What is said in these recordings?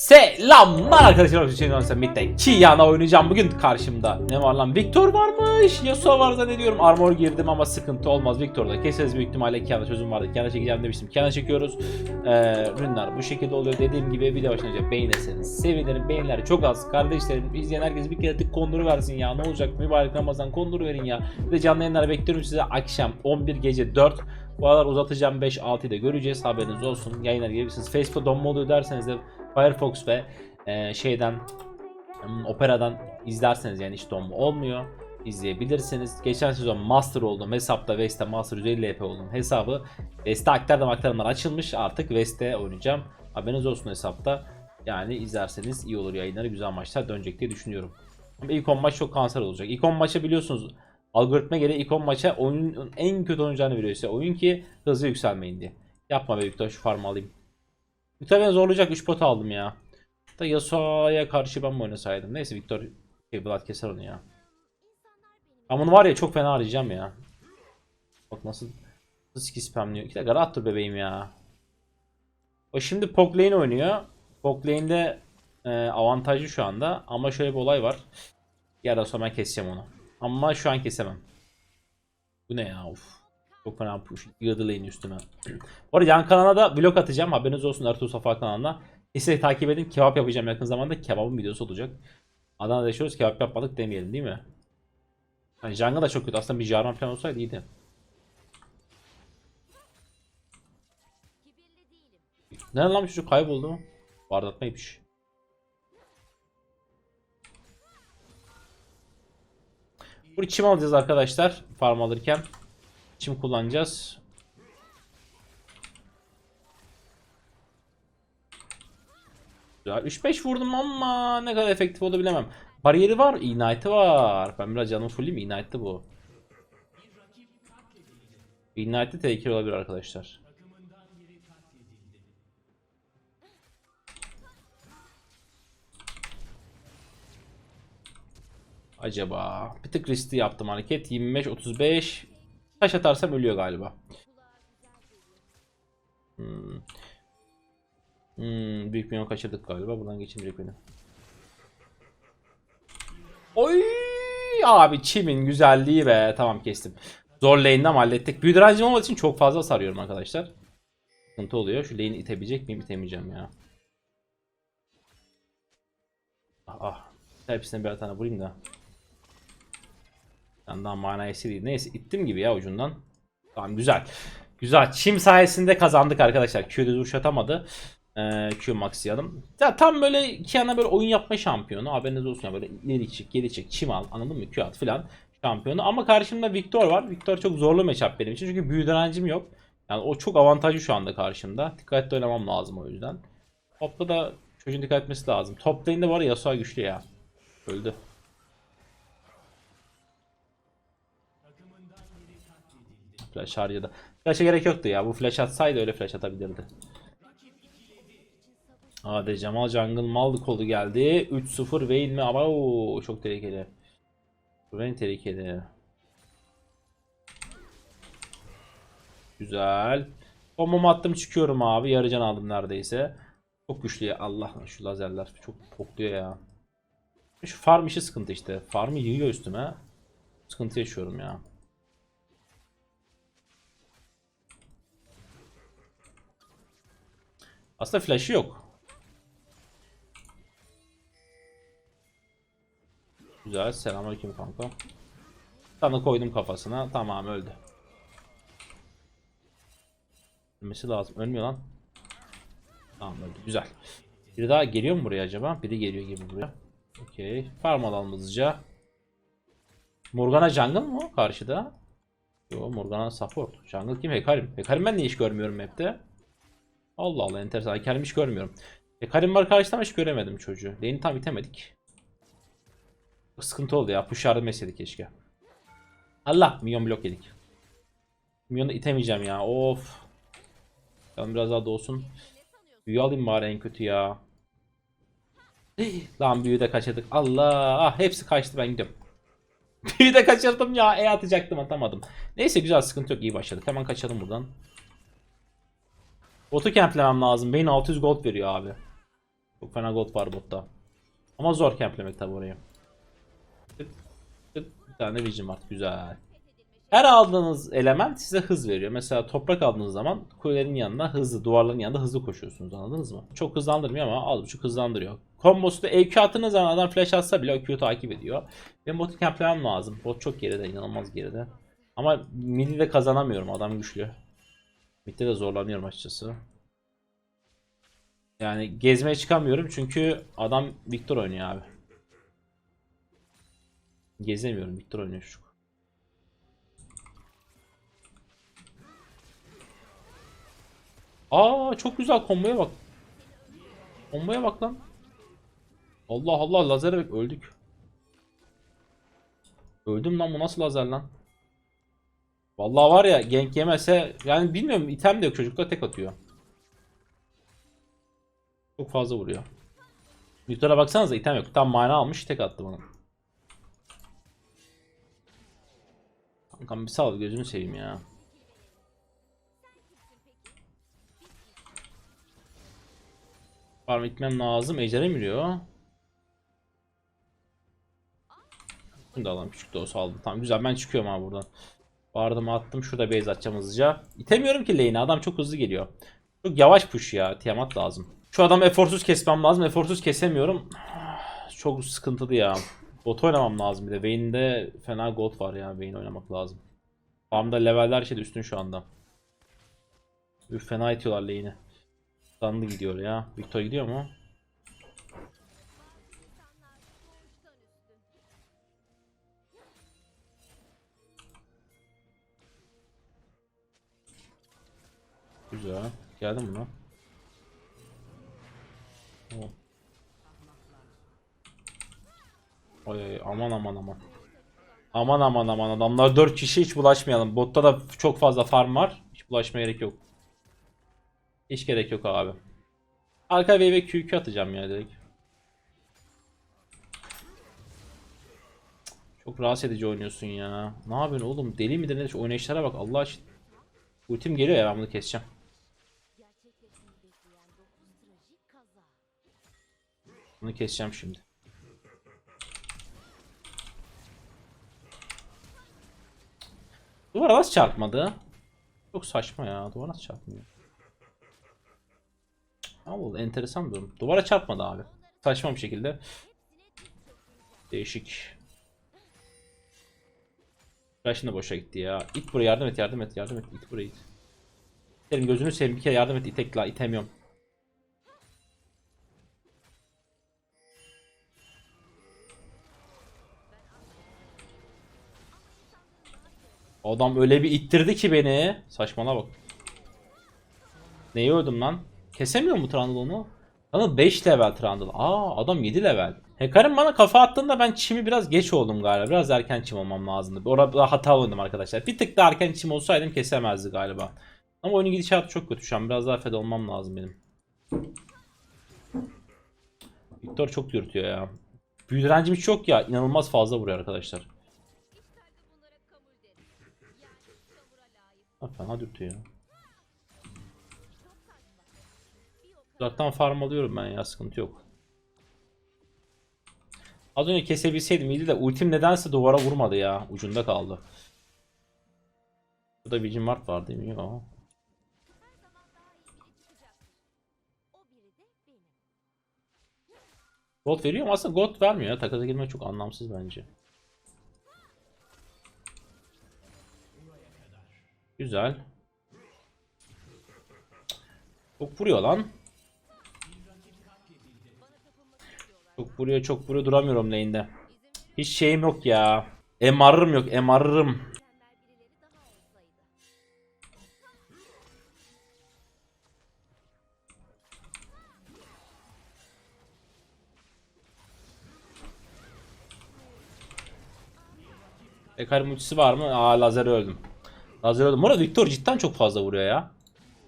Selamlar arkadaşlar. Hüseyin Önsen Mid'de Kiana oynayacağım bugün karşımda. Ne var lan? Victor varmış. Yasuo var zannediyorum. Armor girdim ama sıkıntı olmaz. Victor'da keseriz büyük ihtimalle. Kiana çözüm vardı. Kiana çekeceğim demiştim. Kiana çekiyoruz. Ee, ürünler bu şekilde oluyor. Dediğim gibi video başlayınca beğenirseniz sevinirim. Beğeniler çok az. Kardeşlerim izleyen herkes bir kere tık konduru versin ya. Ne olacak? Mübarek Ramazan konduru verin ya. Bir de canlı yayınlar bekliyorum size akşam 11 gece 4. Bu aralar uzatacağım 5-6'yı da göreceğiz haberiniz olsun. Yayınlar gelebilirsiniz. Facebook'ta donma oluyor derseniz de Firefox ve e, şeyden hmm, Opera'dan izlerseniz yani hiç donma olmuyor. izleyebilirsiniz. Geçen sezon Master oldum hesapta Veste Master 150 LP oldum hesabı. Veste aktardım aktarımlar açılmış artık Veste oynayacağım. Haberiniz olsun hesapta. Yani izlerseniz iyi olur yayınları güzel maçlar dönecek diye düşünüyorum. Ama ilk 10 maç çok kanser olacak. İlk 10 maça biliyorsunuz algoritma göre ilk 10 maça oyunun en kötü oynayacağını veriyor size. Oyun ki hızlı yükselmeyin diye. Yapma be Victor şu farmı alayım. Victor beni zorlayacak 3 pot aldım ya. Da Yasuo'ya karşı ben mi oynasaydım? Neyse Victor şey, Vlad keser onu ya. Ben bunu var ya çok fena arayacağım ya. Bak nasıl nasıl ski spamlıyor. İki dakika rahat dur bebeğim ya. O şimdi Pog Lane oynuyor. Pog Lane'de e, avantajlı şu anda. Ama şöyle bir olay var. Yarın sonra ben keseceğim onu. Ama şu an kesemem. Bu ne ya of. Çok fena push. Yığdı lane üstüme. Bu arada yan kanala da vlog atacağım. Haberiniz olsun Ertuğrul Safa kanalına. Kesinlikle takip edin. Kebap yapacağım yakın zamanda. Kebabın videosu olacak. Adana'da yaşıyoruz. Kebap yapmadık demeyelim değil mi? Yani Janga da çok kötü. Aslında bir Jarvan falan olsaydı iyiydi. Ne lan çocuk kayboldu? Bardatmaymış. Burayı çim alacağız arkadaşlar. Farm alırken. Çim kullanacağız. Güzel. 3-5 vurdum ama ne kadar efektif oldu bilemem. Bariyeri var. Ignite'ı var. Ben biraz canımı fullleyeyim. Ignite'ı bu. Ignite'ı tehlikeli olabilir arkadaşlar. Acaba bir tık riskli yaptım hareket 25 35 taş atarsam ölüyor galiba. Hmm. Hmm, büyük milyon kaçırdık galiba. Buradan geçemeyecek beni. Oy abi çimin güzelliği be. Tamam kestim. Zor lane'den hallettik. Büyü direncim olmadığı için çok fazla sarıyorum arkadaşlar. Sıkıntı oluyor. Şu lane'i itebilecek miyim? İtemeyeceğim ya. Ah, ah. Hepsine birer tane vurayım da. Yandan manayesi değil. Neyse ittim gibi ya ucundan. Tamam güzel. Güzel. Çim sayesinde kazandık arkadaşlar. Q'da duş atamadı. Ee, Q maxlayalım. Ya tam böyle Kiana böyle oyun yapma şampiyonu. Haberiniz olsun ya böyle ileri çık, geri çık, çim al. Anladın mı? Q at filan şampiyonu. Ama karşımda Victor var. Victor çok zorlu matchup benim için. Çünkü büyü direncim yok. Yani o çok avantajlı şu anda karşımda. Dikkatli oynamam lazım o yüzden. Topta da çocuğun dikkat etmesi lazım. Top lane'de var ya Yasuo güçlü ya. Öldü. Flash harcadı. Flash'a gerek yoktu ya. Bu flash atsaydı öyle flash atabilirdi. Hadi Cemal Jungle mal kolu geldi. 3-0 Vayne mi? Ama oo, çok tehlikeli. Vayne tehlikeli. Güzel. Bombamı attım çıkıyorum abi. Yarı can aldım neredeyse. Çok güçlü ya. Allah şu lazerler çok pokluyor ya. Şu farm işi sıkıntı işte. Farmı yığıyor üstüme. Sıkıntı yaşıyorum ya. Aslında flash'ı yok. Güzel. Selamünaleyküm kanka. Tanı koydum kafasına. Tamam öldü. Ölmesi lazım. Ölmüyor lan. Tamam öldü. Güzel. Biri daha geliyor mu buraya acaba? Biri geliyor gibi buraya. Okey. Farm alalım hızlıca. Morgana jungle mı karşıda? Yo Morgana support. Jungle kim? Hekarim. Hekarim ben niye hiç görmüyorum map'te? Allah Allah enteresan. Hekarim hiç görmüyorum. Hekarim var karşıda ama hiç göremedim çocuğu. Lane'i tam itemedik. Sıkıntı oldu ya. Push yardım keşke. Allah! Minyon blok yedik. Minyonu itemeyeceğim ya. Of. Bakalım biraz daha dolsun. Büyü alayım bari en kötü ya. Lan büyü de kaçırdık. Allah! Ah, hepsi kaçtı ben gidiyorum. büyü de kaçırdım ya. E atacaktım atamadım. Neyse güzel sıkıntı yok. iyi başladık. Hemen kaçalım buradan. Botu camplemem lazım. Beyin 600 gold veriyor abi. Çok fena gold var botta. Ama zor kemplemek tabi orayı. Tık, tık, Bir tane vision var. Güzel. Her aldığınız element size hız veriyor. Mesela toprak aldığınız zaman kulelerin yanına hızlı, duvarların yanında hızlı koşuyorsunuz anladınız mı? Çok hızlandırmıyor ama az buçuk hızlandırıyor. Kombosu da EQ attığınız zaman adam flash atsa bile EQ takip ediyor. Benim botu kemplemem lazım. Bot çok geride, inanılmaz geride. Ama midi de kazanamıyorum, adam güçlü. Mid'de de zorlanıyorum açıkçası. Yani gezmeye çıkamıyorum çünkü adam Victor oynuyor abi. Gezemiyorum, Victor oynuyor çocuk. Aa çok güzel komboya bak. Komboya bak lan. Allah Allah lazere bak öldük. Öldüm lan bu nasıl lazer lan? Vallahi var ya gank yemese yani bilmiyorum item de yok çocuklar tek atıyor. Çok fazla vuruyor. Victor'a baksanıza item yok. Tam mana almış tek attı bana. Kankam bir sal gözünü seveyim ya. Farm gitmem lazım. Ejder'e mi yürüyor? Bunu da alalım. Küçük de olsa aldım. Tamam güzel ben çıkıyorum abi buradan. Vardım attım. Şurada base atacağım hızlıca. İtemiyorum ki lane'i. Adam çok hızlı geliyor. Çok yavaş push ya. Tiamat lazım. Şu adamı eforsuz kesmem lazım. Eforsuz kesemiyorum. Çok sıkıntılı ya. Bot oynamam lazım bir de. Vayne'de fena gold var ya. Vayne oynamak lazım. Farmda leveller şey de üstün şu anda. Üf fena itiyorlar lane'i. Danlı gidiyor ya. Victor gidiyor mu? Güzel. Geldi mi lan? Oh. Oy oy aman aman aman. Aman aman aman adamlar 4 kişi hiç bulaşmayalım. Botta da çok fazla farm var. Hiç bulaşmaya gerek yok. Hiç gerek yok abi. Arka ve QQ atacağım ya direkt. Çok rahatsız edici oynuyorsun ya. Ne yapıyorsun oğlum? Deli midir ne? Oynayışlara bak Allah aşkına. Ultim geliyor ya ben bunu keseceğim. Bunu keseceğim şimdi. Duvara nasıl çarpmadı? Çok saçma ya. Duvara nasıl çarpmıyor? Allah enteresan durum. Duvara çarpmadı abi. Saçma bir şekilde. Değişik. Flash'ın da boşa gitti ya. İt buraya yardım et yardım et yardım et. İt buraya it. Senin gözünü seveyim bir kere yardım et itek la itemiyorum. Adam öyle bir ittirdi ki beni. Saçmana bak. Neyi öldüm lan? Kesemiyor mu Trundle onu? Trundle 5 level Trundle. Aa adam 7 level. Hecarim bana kafa attığında ben çimi biraz geç oldum galiba. Biraz erken çim olmam lazımdı. Orada hata oynadım arkadaşlar. Bir tık daha erken çim olsaydım kesemezdi galiba. Ama oyunun gidişatı çok kötü şu an. Biraz daha fed olmam lazım benim. Victor çok dürtüyor ya. Büyü direncim hiç yok ya. İnanılmaz fazla vuruyor arkadaşlar. Ha, fena dürtüyor Uzaktan farm alıyorum ben ya sıkıntı yok. Az önce kesebilseydim iyiydi de ultim nedense duvara vurmadı ya. Ucunda kaldı. Burada Vision Mart var değil mi? Yok. her zaman daha iyi biri çıkacaktır. O biri de benim. Gold veriyor mu? Aslında gold vermiyor ya. Takasa girmek çok anlamsız bence. Güzel. Çok vuruyor lan. Çok vuruyor çok vuruyor duramıyorum lane'de. Hiç şeyim yok ya. MR'ım yok MR'ım. Ekarim ultisi var mı? Aa lazer öldüm. Lazer öldüm. Bu Victor cidden çok fazla vuruyor ya.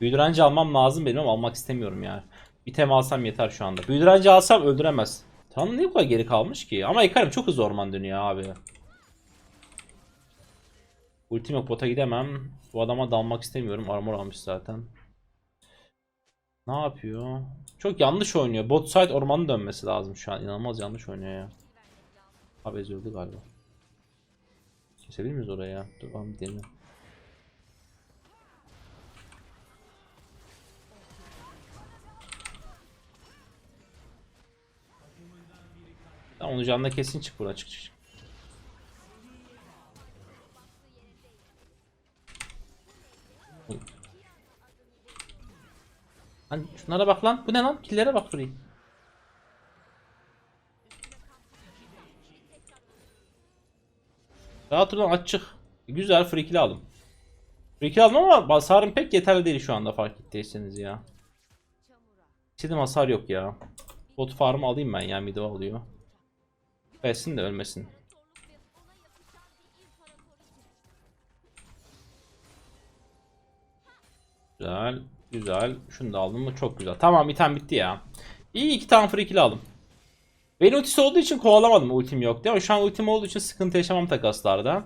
Büyüdürenci almam lazım benim ama almak istemiyorum yani. Bir tem alsam yeter şu anda. Büyüdürenci alsam öldüremez. Tamam niye bu kadar geri kalmış ki? Ama Ekarim çok hızlı orman dönüyor abi. Ultim yok bota gidemem. Bu adama dalmak istemiyorum. Armor almış zaten. Ne yapıyor? Çok yanlış oynuyor. Bot side ormanın dönmesi lazım şu an. İnanılmaz yanlış oynuyor ya. Abi ezildi galiba. Kesebilir miyiz oraya ya? Dur bir deneyelim. Onu canına kesin çık buradan çık çık. çık. Lan şunlara bak lan. Bu ne lan? Killere bak burayı. Rahat lan açık. Güzel free kill aldım. Free kill aldım ama hasarım pek yeterli değil şu anda fark ettiyseniz ya. İstediğim hasar yok ya. Bot farmı alayım ben ya mid'e alıyor. Versin de ölmesin. Güzel. Güzel. Şunu da aldım mı? Çok güzel. Tamam item bitti ya. İyi iki tane free kill aldım. Benim ultisi olduğu için kovalamadım ultim yok diye şu an ultim olduğu için sıkıntı yaşamam takaslarda.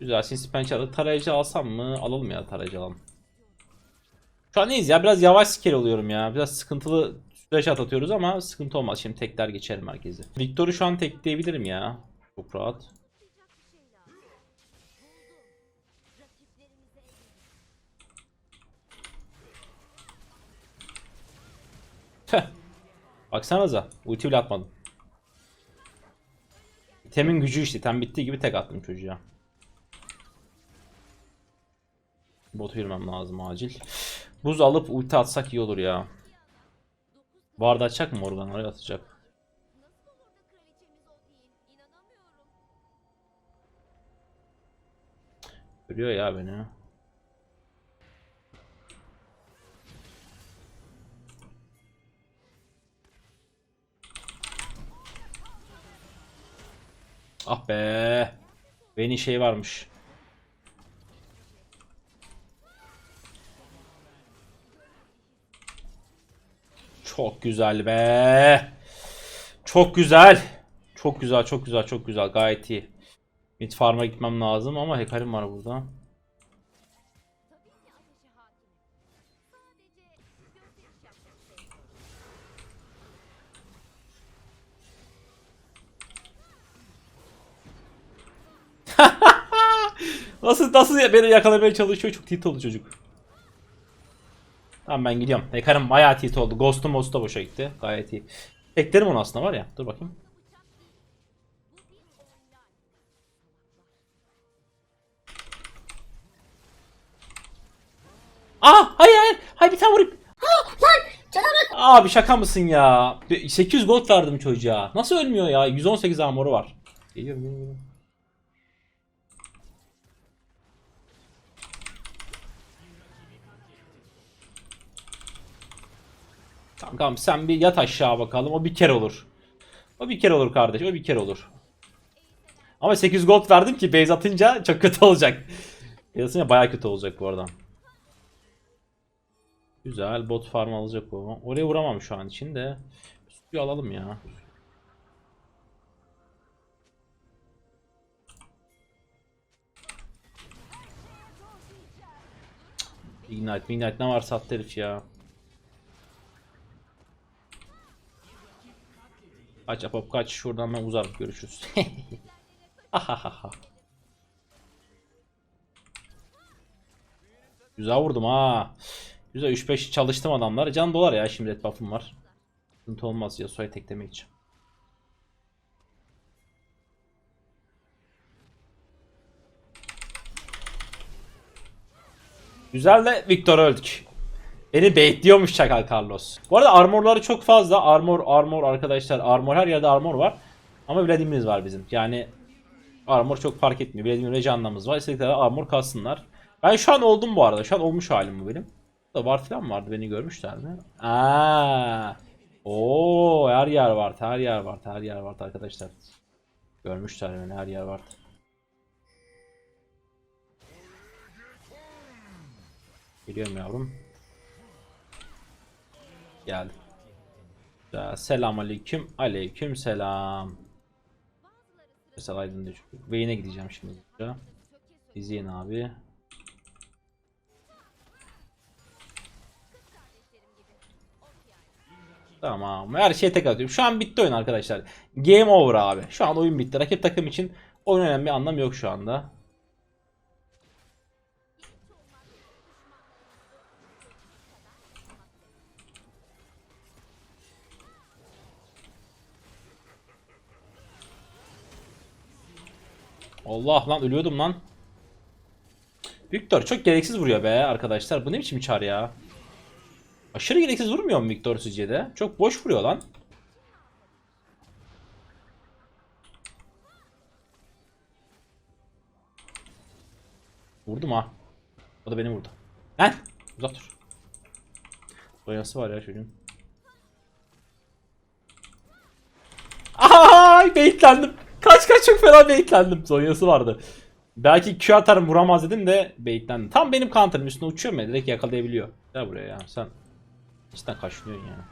Güzel sinsi pençe aldık. Tarayıcı alsam mı? Alalım ya tarayıcı alalım. Şu an neyiz ya? Biraz yavaş skill oluyorum ya. Biraz sıkıntılı süreç atlatıyoruz ama sıkıntı olmaz. Şimdi tekler geçerim herkesi. Victor'u şu an tekleyebilirim ya. Çok rahat. Tüh. Baksanıza. Ulti bile atmadım. Temin gücü işte. Tem bittiği gibi tek attım çocuğa. Botu yürümem lazım acil. Buz alıp ulti atsak iyi olur ya. Vardı atacak mı Morgan? Oraya atacak. Görüyor ya beni. Ah be. Beni şey varmış. Çok güzel be. Çok güzel. Çok güzel, çok güzel, çok güzel. Gayet iyi. Mid farm'a gitmem lazım ama hekarim var burada. Nasıl nasıl beni yakalamaya çalışıyor çok tilt oldu çocuk. Tamam ben gidiyorum. Hekarim bayağı tilt oldu. Ghost'um Ghost'u da boşa gitti. Gayet iyi. Beklerim onu aslında var ya. Dur bakayım. Aa hayır hayır. Hayır bir tane vurayım. Abi şaka mısın ya? 800 gold verdim çocuğa. Nasıl ölmüyor ya? 118 armoru var. Geliyorum geliyorum. Kankam sen bir yat aşağı bakalım. O bir kere olur. O bir kere olur kardeş. O bir kere olur. Ama 800 gold verdim ki base atınca çok kötü olacak. Base atınca baya kötü olacak bu arada. Güzel bot farm alacak o. Oraya vuramam şu an için de. Suyu alalım ya. Ignite, Ignite ne varsa attı herif ya. Kaç apop kaç şuradan ben uzarım görüşürüz. Ahahaha. Güzel vurdum ha. Güzel 3-5 çalıştım adamlar. Can dolar ya şimdi red buff'ım var. Sıkıntı olmaz ya soya teklemek için. Güzel de Victor öldük. Beni baitliyormuş Çakal Carlos. Bu arada armorları çok fazla. Armor, armor arkadaşlar. Armor her yerde armor var. Ama Vladimir'imiz var bizim. Yani armor çok fark etmiyor. Vladimir ve Canna'mız var. İstedikleri armor kalsınlar. Ben şu an oldum bu arada. Şu an olmuş halim bu benim. Da var falan vardı. Beni görmüşler mi? Aa. Oo, her yer var. Her yer var. Her yer var arkadaşlar. Görmüşler beni. Her yer var. Geliyorum yavrum. Geldi. Selam aleyküm. Aleyküm selam. Mesela aydın düşük. Vayne'e gideceğim şimdi. İzleyin abi. Tamam. Her şeyi tek atıyorum. Şu an bitti oyun arkadaşlar. Game over abi. Şu an oyun bitti. Rakip takım için oyun önemli anlam yok şu anda. Allah lan ölüyordum lan. Victor çok gereksiz vuruyor be arkadaşlar. Bu ne biçim çar ya? Aşırı gereksiz vurmuyor mu Victor sizce de? Çok boş vuruyor lan. Vurdum ha. O da beni vurdu. Lan! Uzak dur. Boyası var ya çocuğun. Ay baitlendim. Kaç kaç çok fena baitlendim. Zonyası vardı. Belki Q atarım vuramaz dedim de baitlendim. Tam benim counter'ım üstüne uçuyor mu? Direkt yakalayabiliyor. Gel buraya ya sen. Cidden kaşınıyorsun yani.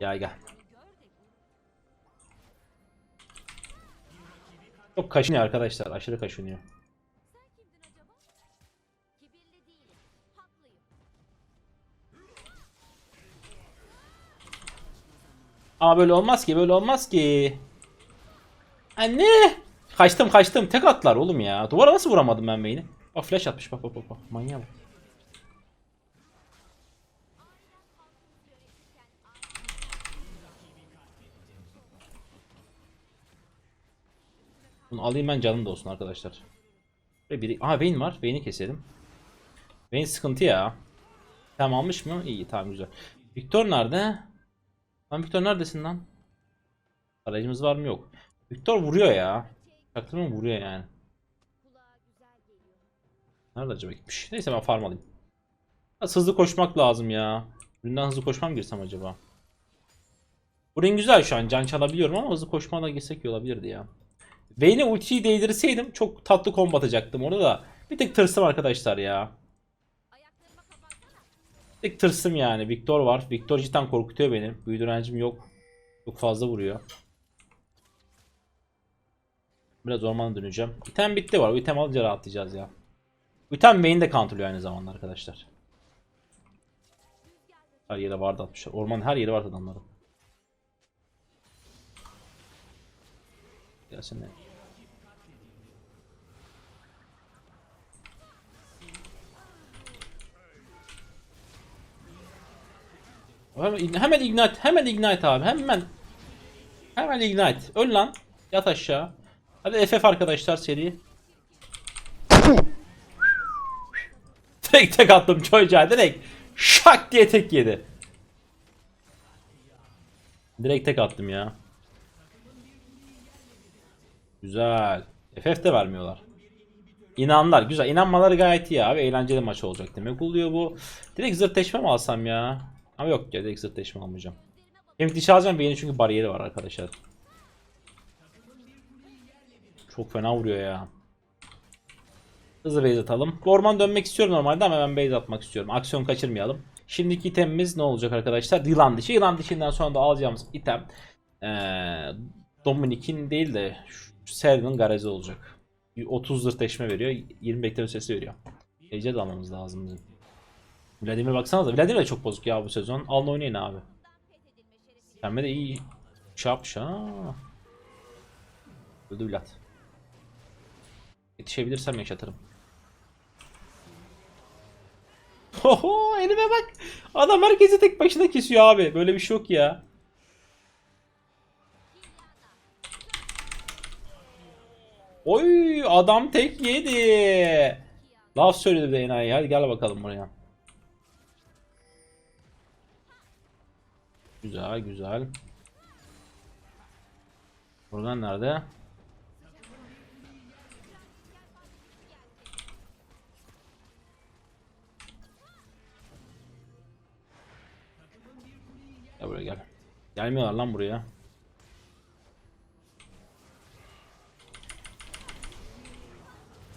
Gel gel. Çok kaşınıyor arkadaşlar. Aşırı kaşınıyor. Ama böyle olmaz ki. Böyle olmaz ki. Anne. Kaçtım kaçtım. Tek atlar oğlum ya. Duvara nasıl vuramadım ben beyni? Bak flash atmış. Bak bak bak. bak. Manyağa bak. Bunu alayım ben canım da olsun arkadaşlar. Ve biri... Aha Vayne var. Vayne'i keselim. Vayne sıkıntı ya. Tamam almış mı? İyi tamam güzel. Victor nerede? Lan Victor neredesin lan? Aracımız var mı? Yok. Victor vuruyor ya. Çaktırma vuruyor yani. Nerede acaba gitmiş? Neyse ben farm alayım. Biraz hızlı koşmak lazım ya. Üründen hızlı koşmam girsem acaba? Bu ring güzel şu an. Can çalabiliyorum ama hızlı koşmaya da girsek iyi olabilirdi ya. Vayne'e ultiyi değdirseydim çok tatlı combo atacaktım orada da. Bir tık tırsım arkadaşlar ya. Tık tırsım yani. Victor var. Victor cidden korkutuyor beni. Büyü direncim yok. Çok fazla vuruyor. Biraz ormana döneceğim. İtem bitti var. İtem alınca rahatlayacağız ya. İtem main de counterlıyor aynı zamanda arkadaşlar. Her yere vardı atmışlar. Orman her yeri vardı adamların. Gelsene. Hemen, hemen ignite, hemen ignite abi, hemen. Hemen ignite. Öl lan. Yat aşağı. Hadi FF arkadaşlar seri. Tek tek attım çocuğa direkt. Şak diye tek yedi. Direkt tek attım ya. Güzel. FF de vermiyorlar. İnanlar güzel. İnanmaları gayet iyi abi. Eğlenceli maç olacak demek oluyor bu. Direkt zırtleşme mi alsam ya? Ama yok ya direkt zırtleşme almayacağım. Hem dişi alacağım benim çünkü bariyeri var arkadaşlar. Çok fena vuruyor ya. Hızlı base atalım. Orman dönmek istiyorum normalde ama ben base atmak istiyorum. Aksiyon kaçırmayalım. Şimdiki itemimiz ne olacak arkadaşlar? Yılan dişi. Yılan dişinden sonra da alacağımız item ee, Dominik'in değil de şu Servin'in garezi olacak. 30 zırtleşme veriyor. 20 bekleme süresi veriyor. Ece de almamız lazım bizim. Vladimir baksanıza. Vladimir de çok bozuk ya bu sezon. Alın oynayın abi. Pembe de iyi şapş ha. Öldü Vlad. Yetişebilirsem yaşatırım. Oho elime bak. Adam herkesi tek başına kesiyor abi. Böyle bir şey yok ya. Oy adam tek yedi. Laf söyledi bir enayi. Hadi gel bakalım buraya. Güzel güzel. Buradan nerede? Gel buraya gel. Gelmiyorlar lan buraya.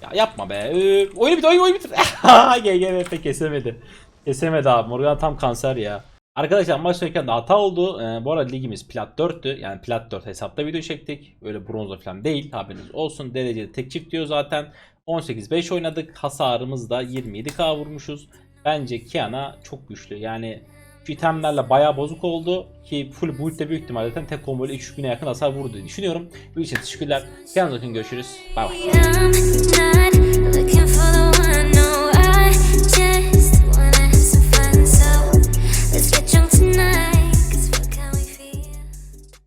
Ya yapma be. Üf. Oyunu bitir, oyunu bitir. GGVP kesemedi. Kesemedi abi. Morgan tam kanser ya. Arkadaşlar maç sonraki de hata oldu. Ee, bu arada ligimiz plat 4'tü. Yani plat 4 hesapta video çektik. Öyle bronzla falan değil. Haberiniz olsun. Derecede tek çift diyor zaten. 18-5 oynadık. Hasarımız da 27k vurmuşuz. bence Kiana çok güçlü. Yani şu itemlerle bayağı bozuk oldu ki full build'de büyük ihtimalle zaten tek combo ile 3000'e yakın hasar vurdu diye düşünüyorum. Bu için teşekkürler. Kendinize bakın görüşürüz. Bay bay.